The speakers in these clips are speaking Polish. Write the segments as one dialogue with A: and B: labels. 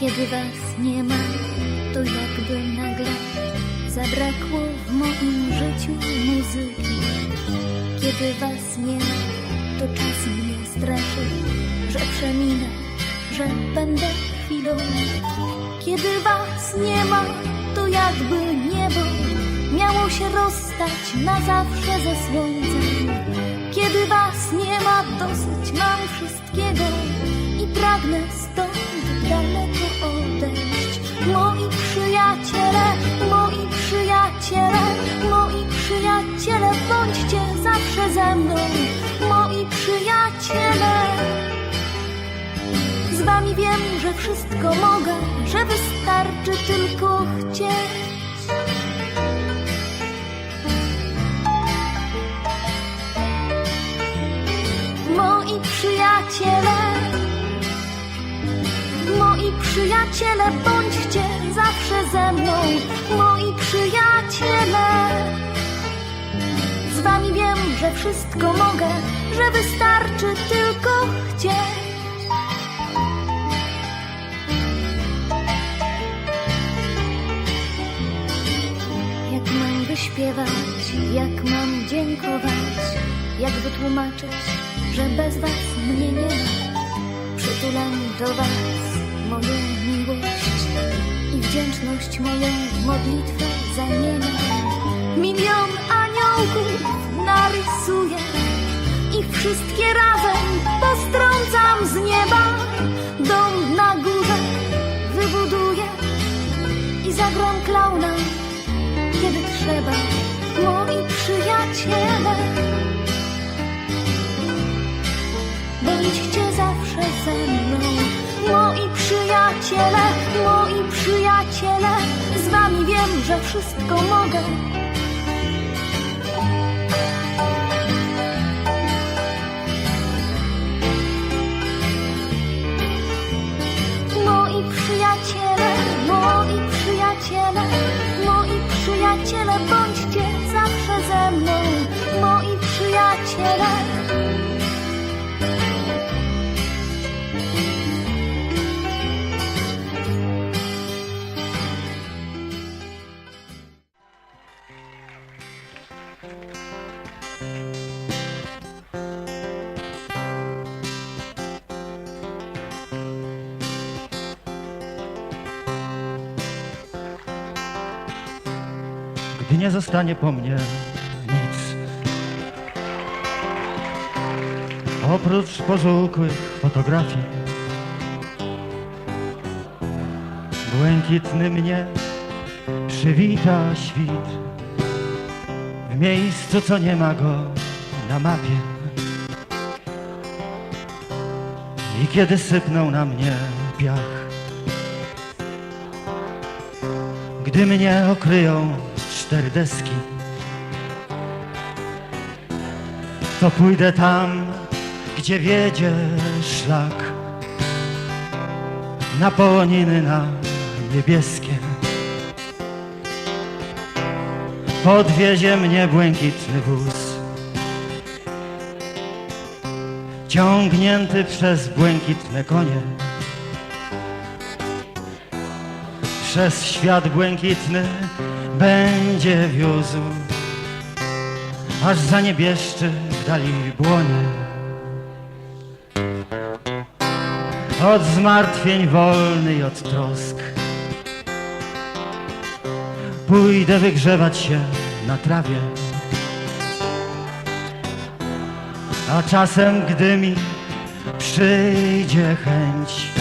A: Kiedy was nie ma, to jakby nagle zabrakło w moim życiu muzyki. Kiedy was nie ma, to czas mnie straszy, że przeminę, że będę chwilą. Kiedy was nie ma, to jakby niebo miało się rozstać na zawsze ze słońcem. Kiedy was nie ma, dosyć mam wszystkiego i pragnę stąd daleko odejść. Moi przyjaciele, moi przyjaciele, moi przyjaciele, bądźcie zawsze ze mną. Moi przyjaciele. Z wami wiem, że wszystko mogę, że wystarczy tylko moi przyjaciele, bądźcie zawsze ze mną. Moi przyjaciele, z wami wiem, że wszystko mogę, że wystarczy tylko chcieć. Wyśpiewać, jak mam dziękować, jak wytłumaczyć, że bez was mnie nie ma. Przytulam do was moją miłość i wdzięczność moją modlitwę zamieniam. Milion aniołków narysuję i wszystkie razem postrącam z nieba. Dom na górze wybuduję i zagram klauna kiedy trzeba, moi przyjaciele. Bądźcie przyjaciele, moi przyjaciele. Z wami wiem, że wszystko mogę. Moi przyjaciele, moi przyjaciele, moi przyjaciele, bądźcie zawsze ze mną, moi przyjaciele.
B: Nie zostanie po mnie nic. Oprócz pożółkłych fotografii, błękitny mnie przywita świt w miejscu, co nie ma go na mapie. I kiedy sypną na mnie piach, gdy mnie okryją cztery deski, to pójdę tam, gdzie wiedzie szlak, na połoniny na niebieskie. Podwiezie mnie błękitny wóz, ciągnięty przez błękitne konie. Przez świat błękitny będzie wiózł, aż zaniebieszczy w dali błonie. Od zmartwień wolny i od trosk pójdę wygrzewać się na trawie. A czasem, gdy mi przyjdzie chęć,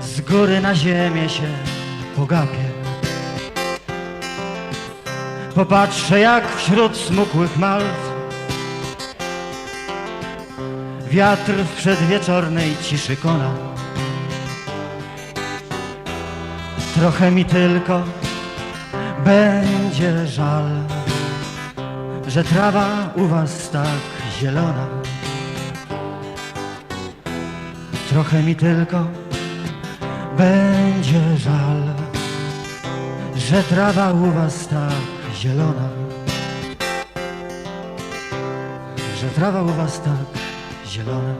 B: z góry na ziemię się pogapię. Popatrzę jak wśród smukłych malw Wiatr w przedwieczornej ciszy kona. Trochę mi tylko będzie żal Że trawa u was tak zielona. Trochę mi tylko będzie żal, że trawa u was tak zielona, że trawa u was tak zielona.